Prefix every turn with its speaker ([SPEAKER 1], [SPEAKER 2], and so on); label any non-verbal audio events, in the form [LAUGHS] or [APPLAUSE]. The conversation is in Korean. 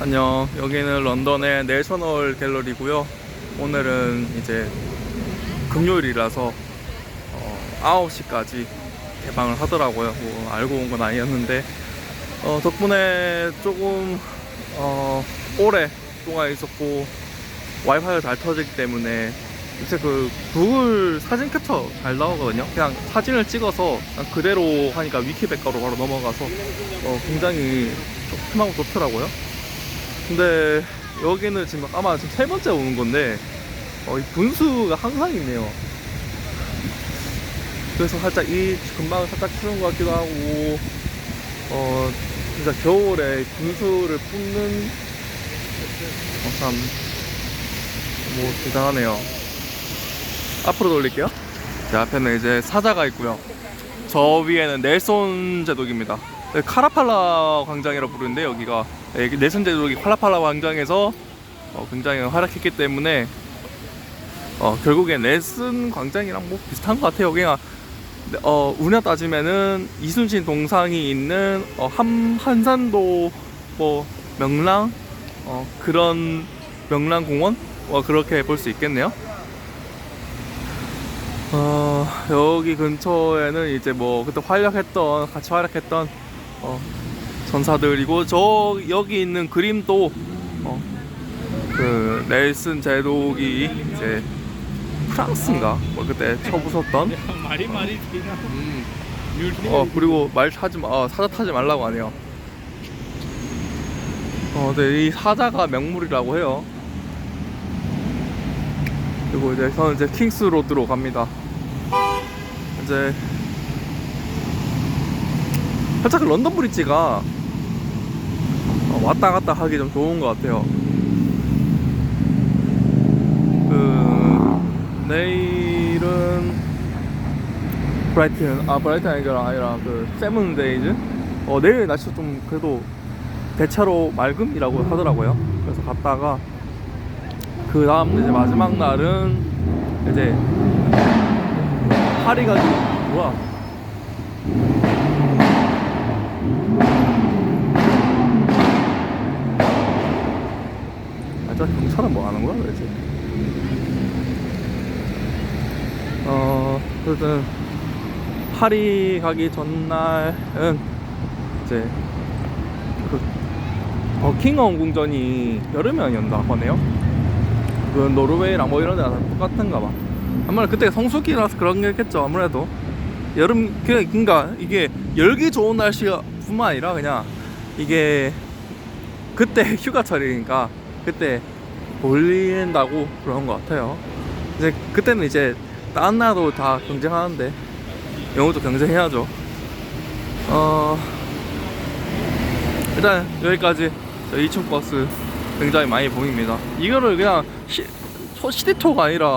[SPEAKER 1] 안녕. 여기는 런던의 내셔널 갤러리고요. 오늘은 이제 금요일이라서 어, 9시까지 개방을 하더라고요. 뭐 알고 온 건 아니었는데 어, 덕분에 조금 어, 오래 동안 있었고 와이파이가 잘 터지기 때문에 요새 그 구글 사진 캡처 잘 나오거든요. 그냥 사진을 찍어서 그냥 그대로 하니까 위키백과로 바로 넘어가서 어, 굉장히 좀 편하고 좋더라고요. 근데 여기는 지금 아마 지금 세 번째 오는 건데 어, 이 분수가 항상 있네요. 그래서 살짝 이 금방 살짝 추운 것 같기도 하고 어 진짜 겨울에 분수를 뿜는 어, 참뭐 대단하네요. 앞으로 돌릴게요. 제 앞에는 이제 사자가 있고요. 저 위에는 넬손 제독입니다. 네, 카라팔라 광장이라 부르는데 여기가 네, 제독이 카라팔라 광장에서 어, 굉장히 활약했기 때문에 어, 결국엔 넬슨 광장이랑 뭐 비슷한 것 같아요. 그냥 어, 우리나 따지면은 이순신 동상이 있는 어, 한, 한산도 뭐 명랑 어, 그런 명랑 공원 어, 그렇게 볼 수 있겠네요. 어, 여기 근처에는 이제 뭐 그때 활약했던 같이 활약했던 어, 전사들이고 저 여기 있는 그림도 어, 그 넬슨 제독이 이제 프랑스인가 뭐 그때 쳐부쉈던 [LAUGHS]
[SPEAKER 2] 말이 말이?
[SPEAKER 1] 음. 어 그리고 말 타지 마 어, 사자 타지 말라고 하네요. 어, 네, 이 사자가 명물이라고 해요. 그리고 이제 저는 이제 킹스 로드로 갑니다. 이제 살짝 그 런던 브릿지가 어, 왔다 갔다 하기 좀 좋은 것 같아요. 그 내일은 브라이튼 아 브라이튼 아니라 아니라 그 세븐데이즈? 어 내일 날씨 좀 그래도 대체로 맑음이라고 하더라고요. 그래서 갔다가 그 다음 이제 마지막 날은 이제 파리 가지고 뭐야 저 경찰은 뭐 하는 거야 도대체 어, 어쨌든 파리 가기 전날은 이제 그 버킹엄 궁전이 여름에 아니었나 보네요. 그 노르웨이랑 뭐 이런 데랑 다 똑같은가 봐. 아무래도 그때 성수기라서 그런 게겠죠. 아무래도 여름 그- 그러니까 이게 열기 좋은 날씨가 뿐만 아니라 그냥 이게 그때 휴가철이니까 그때 몰린다고 그런 것 같아요. 이제 그때는 이제 다른 나라도 다 경쟁하는데 영어도 경쟁해야죠. 어 일단 여기까지 저 2층 버스 굉장히 많이 보입니다. 이거를 그냥 시, 소- 시티토가 아니라